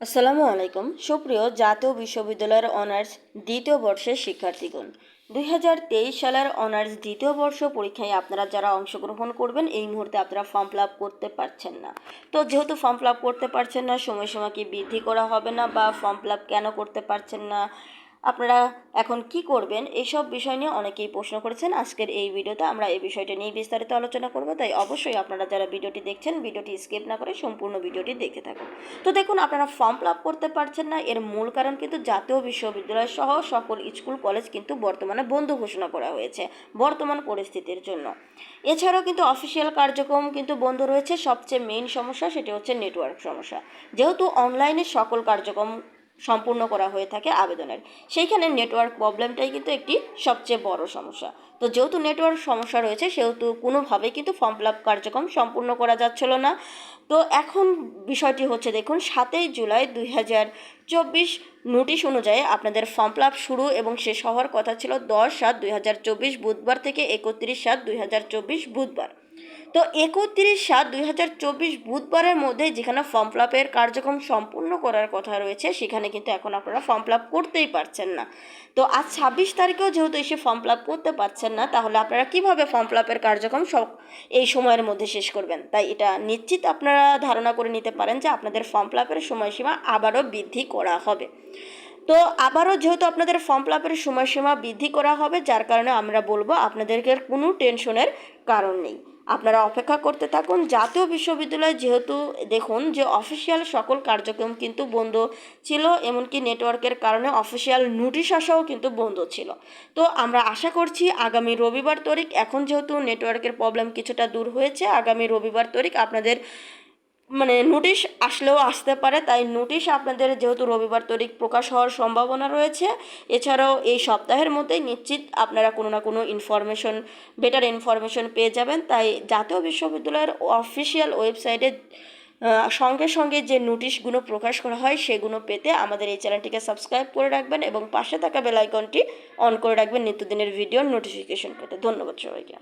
আসসালামু আলাইকুম। সুপ্রিয় জাতীয় বিশ্ববিদ্যালয়ের অনার্স দ্বিতীয় বর্ষের শিক্ষার্থীগণ, দুই হাজার তেইশ সালের অনার্স দ্বিতীয় বর্ষ পরীক্ষায় আপনারা যারা অংশগ্রহণ করবেন, এই মুহূর্তে আপনারা ফর্ম ফিল করতে পারছেন না। তো যেহেতু ফর্ম ফিল করতে পারছেন না সময়সীমা কি বৃদ্ধি করা হবে না বা ফর্ম ফিল কেন করতে পারছেন না আপনারা এখন কি করবেন? এইসব বিষয় নিয়ে অনেকেই প্রশ্ন করেছেন। আজকের এই ভিডিওতে আমরা এই বিষয়টা নিয়ে বিস্তারিত আলোচনা করব। তাই অবশ্যই আপনারা যারা ভিডিওটি দেখছেন, ভিডিওটি স্কিপ না করে সম্পূর্ণ ভিডিওটি দেখতে থাকুন। তো দেখুন, আপনারা ফর্ম ফিল আপ করতে পারছেন না। এর মূল কারণ কিন্তু জাতীয় বিশ্ববিদ্যালয় সহ সকল স্কুল, কলেজ কিন্তু বর্তমানে বন্ধ ঘোষণা করা হয়েছে বর্তমান পরিস্থিতির জন্য। এছাড়াও কিন্তু অফিসিয়াল কার্যক্রম কিন্তু বন্ধ রয়েছে। সবচেয়ে মেইন সমস্যা সেটি হচ্ছে নেটওয়ার্ক সমস্যা। যেহেতু অনলাইনে সকল কার্যক্রম সম্পূর্ণ করা হয়ে থাকে আবেদনের। সেইখানে নেটওয়ার্ক প্রবলেমটাই কিন্তু একটি সবচেয়ে বড় সমস্যা। তো যেহেতু নেটওয়ার্ক সমস্যা রয়েছে, সেহেতু কোনোভাবেই কিন্তু ফর্ম ফিল আপ কার্যক্রম সম্পূর্ণ করা যাচ্ছিল না। তো এখন বিষয়টি হচ্ছে, দেখুন, সাতই জুলাই দুই হাজার চব্বিশ নোটিশ অনুযায়ী আপনাদের ফর্ম ফিল আপ শুরু এবং শেষ হওয়ার কথা ছিল দশ সাত দুই হাজার চব্বিশ বুধবার থেকে একত্রিশ সাত দুই হাজার চব্বিশ বুধবার। তো একত্রিশ সাত দুই হাজার চব্বিশ বুধবারের মধ্যে যেখানে ফর্ম ফিল আপের কার্যক্রম সম্পূর্ণ করার কথা রয়েছে, সেখানে কিন্তু এখন আপনারা ফর্ম ফিল আপ করতেই পারছেন না। তো আজ ছাব্বিশ তারিখেও যেহেতু এসে ফর্ম ফিল আপ করতে পারছেন না, তাহলে আপনারা কীভাবে ফর্ম ফিল আপের কার্যক্রম সব এই সময়ের মধ্যে শেষ করবেন? তাই এটা নিশ্চিত আপনারা ধারণা করে নিতে পারেন যে আপনাদের ফর্ম ফিল আপের সময়সীমা আবারও বৃদ্ধি করা হবে। তো আবারও যেহেতু আপনাদের ফর্ম ফিল আপের সময়সীমা বৃদ্ধি করা হবে, যার কারণে আমরা বলব আপনাদেরকে কোনো টেনশনের কারণ নেই। আপনারা অপেক্ষা করতে থাকুন। জাতীয় বিশ্ববিদ্যালয় যেহেতু দেখুন যে অফিসিয়াল সকল কার্যক্রম কিন্তু বন্ধ ছিল, এমনকি নেটওয়ার্কের কারণে অফিসিয়াল নোটিশ আসাও কিন্তু বন্ধ ছিল। তো আমরা আশা করছি আগামী রবিবার তারিখ, এখন যেহেতু নেটওয়ার্কের প্রবলেম কিছুটা দূর হয়েছে, আগামী রবিবার তারিখ আপনাদের মানে নোটিশ আসলেও আসতে পারে, তাই নোটিশ আপনাদের যেহেতু রবিবার তারিখ প্রকাশ হওয়ার সম্ভাবনা রয়েছে, এছাড়াও এই সপ্তাহের মধ্যেই নিশ্চিত আপনারা কোনো না কোনো ইনফরমেশন বেটার ইনফরমেশন পেয়ে যাবেন, তাই জাতীয় বিশ্ববিদ্যালয়ের অফিসিয়াল ওয়েবসাইটে সঙ্গে সঙ্গে যে নোটিশগুলো প্রকাশ করা হয় সেগুলো পেতে আমাদের এই চ্যানেলটিকে সাবস্ক্রাইব করে রাখবেন এবং পাশে থাকা বেল আইকনটি অন করে রাখবেন নিত্যদিনের ভিডিওর নোটিফিকেশন পেতে। ধন্যবাদ সবাইকে।